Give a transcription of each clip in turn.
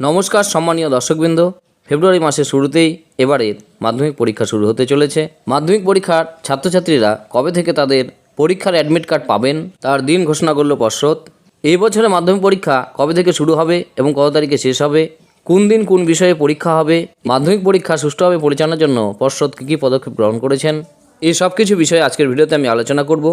নমস্কার সম্মানীয় দর্শকবৃন্দ। ফেব্রুয়ারি মাসের শুরুতেই এবারের মাধ্যমিক পরীক্ষা শুরু হতে চলেছে। মাধ্যমিক পরীক্ষার ছাত্রছাত্রীরা কবে থেকে তাদের পরীক্ষার অ্যাডমিট কার্ড পাবেন, তার দিন ঘোষণা করল পর্ষদ। এই বছরে মাধ্যমিক পরীক্ষা কবে থেকে শুরু হবে এবং কত তারিখে শেষ হবে, কোন দিন কোন বিষয়ে পরীক্ষা হবে, মাধ্যমিক পরীক্ষা সুষ্ঠুভাবে পরিচালনার জন্য পর্ষদ কী কী পদক্ষেপ গ্রহণ করেছেন, এই সব কিছু বিষয়ে আজকের ভিডিওতে আমি আলোচনা করব।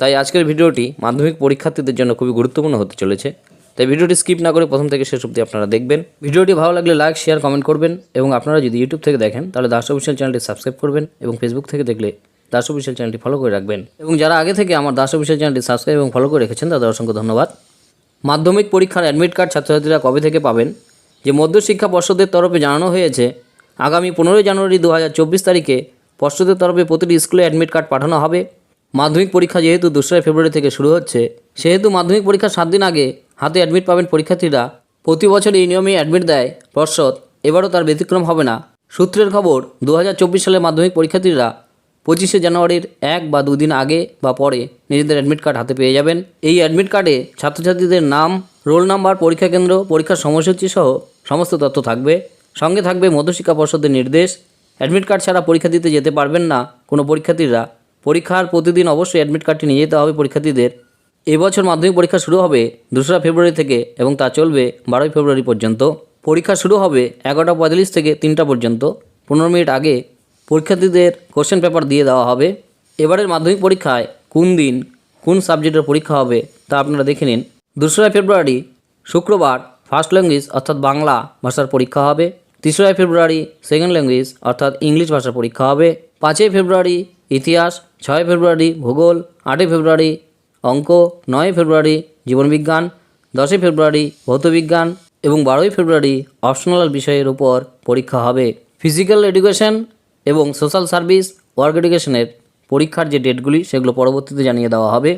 তাই আজকের ভিডিওটি মাধ্যমিক পরীক্ষার্থীদের জন্য খুবই গুরুত্বপূর্ণ হতে চলেছে। তাই ভিডিওটি স্কিপ না করে প্রথম থেকে শেষ অবধি আপনারা দেখবেন। ভিডিওটি ভালো লাগলে লাইক, শেয়ার, কমেন্ট করবেন এবং আপনারা যদি ইউটিউব থেকে দেখেন, তাহলে দাস অফিসিয়াল চ্যানেলটি সাবস্ক্রাইব করবেন এবং ফেসবুক থেকে দেখলে দাস অফিসিয়াল চ্যানেলটি ফলো করে রাখবেন। এবং যারা আগে থেকে আমার দাস অফিসিয়াল চ্যানেলটি সাবস্ক্রাইব এবং ফলো করে রেখেছেন, তাদের অসংখ্য ধন্যবাদ। মাধ্যমিক পরীক্ষার অ্যাডমিট কার্ড ছাত্রছাত্রীরা কবে থেকে পাবেন? যে মধ্যশিক্ষা পর্ষদের তরফে জানানো হয়েছে, আগামী পনেরোই জানুয়ারি দু হাজার চব্বিশ তারিখে পর্ষদের তরফে প্রতিটি স্কুলে অ্যাডমিট কার্ড পাঠানো হবে। মাধ্যমিক পরীক্ষা যেহেতু দোসরা ফেব্রুয়ারি থেকে শুরু হচ্ছে, সেহেতু মাধ্যমিক পরীক্ষার সাত দিন আগে হাতে অ্যাডমিট পাবেন পরীক্ষার্থীরা। প্রতি বছর এই নিয়মেই অ্যাডমিট দেয় পর্ষদ। এবারও তার ব্যতিক্রম হবে না। সূত্রের খবর দু হাজার চব্বিশ সালের মাধ্যমিক পরীক্ষার্থীরা পঁচিশে জানুয়ারির এক বা দুদিন আগে বা পরে নিজেদের অ্যাডমিট কার্ড হাতে পেয়ে যাবেন। এই অ্যাডমিট কার্ডে ছাত্রছাত্রীদের নাম, রোল নাম্বার, পরীক্ষা কেন্দ্র, পরীক্ষার সময়সূচি সহ সমস্ত তথ্য থাকবে। সঙ্গে থাকবে মধ্যশিক্ষা পর্ষদের নির্দেশ। অ্যাডমিট কার্ড ছাড়া পরীক্ষা দিতে যেতে পারবেন না কোনো পরীক্ষার্থীরা। পরীক্ষার প্রতিদিন অবশ্যই অ্যাডমিট কার্ডটি নিয়ে যেতে হবে পরীক্ষার্থীদের। এবছর মাধ্যমিক পরীক্ষা শুরু হবে দোসরা ফেব্রুয়ারি থেকে এবং তা চলবে বারোই ফেব্রুয়ারি পর্যন্ত। পরীক্ষা শুরু হবে এগারোটা পঁয়তাল্লিশ থেকে তিনটা পর্যন্ত। পনেরো মিনিট আগে পরীক্ষার্থীদের কোশ্চেন পেপার দিয়ে দেওয়া হবে। এবারের মাধ্যমিক পরীক্ষায় কোন দিন কোন সাবজেক্টের পরীক্ষা হবে তা আপনারা দেখে নিন। দোসরা ফেব্রুয়ারি শুক্রবার ফার্স্ট ল্যাঙ্গুয়েজ অর্থাৎ বাংলা ভাষার পরীক্ষা হবে। তেসরা ফেব্রুয়ারি সেকেন্ড ল্যাঙ্গুয়েজ অর্থাৎ ইংলিশ ভাষার পরীক্ষা হবে। পাঁচই ফেব্রুয়ারি ইতিহাস, ছয় ফেব্রুয়ারি ভূগোল, আটই ফেব্রুয়ারি অঙ্ক নয় ফেব্রুয়ারি জীবনবিজ্ঞান, দশই ফেব্রুয়ারি ভৌতবিজ্ঞান এবং বারোই ফেব্রুয়ারি অপশনাল বিষয়ের উপর পরীক্ষা হবে। ফিজিক্যাল এডুকেশন এবং সোশ্যাল সার্ভিস, ওয়ার্ক এডুকেশনের পরীক্ষার যে ডেটগুলি সেগুলো পরবর্তীতে জানিয়ে দেওয়া হবে।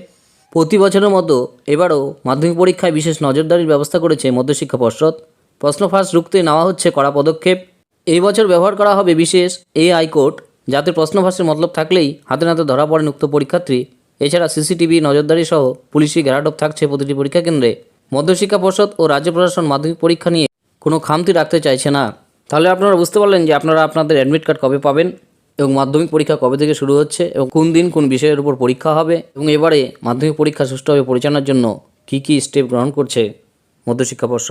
প্রতি বছরের মতো এবারও মাধ্যমিক পরীক্ষায় বিশেষ নজরদারির ব্যবস্থা করেছে মধ্যশিক্ষা পর্ষদ। প্রশ্ন ফাঁস রুখতে নেওয়া হচ্ছে কড়া পদক্ষেপ। এই বছর ব্যবহার করা হবে বিশেষ এআই কোড, যাতে প্রশ্নভাসের মতলব থাকলেই হাতে নাতে ধরা পড়েন উক্ত পরীক্ষার্থী। এছাড়া সিসিটিভি, নজরদারি সহ পুলিশি গ্যারাটপ থাকছে প্রতিটি পরীক্ষা কেন্দ্রে। মধ্যশিক্ষা পর্ষদ ও রাজ্য প্রশাসন মাধ্যমিক পরীক্ষা নিয়ে কোনো খামতি রাখতে চাইছে না। তাহলে আপনারা বুঝতে পারলেন যে আপনারা আপনাদের অ্যাডমিট কার্ড কবে পাবেন এবং মাধ্যমিক পরীক্ষা কবে থেকে শুরু হচ্ছে এবং কোন দিন কোন বিষয়ের উপর পরীক্ষা হবে এবং এবারে মাধ্যমিক পরীক্ষা সুষ্ঠুভাবে পরিচালনার জন্য কী কী স্টেপ গ্রহণ করছে মধ্যশিক্ষা পর্ষদ।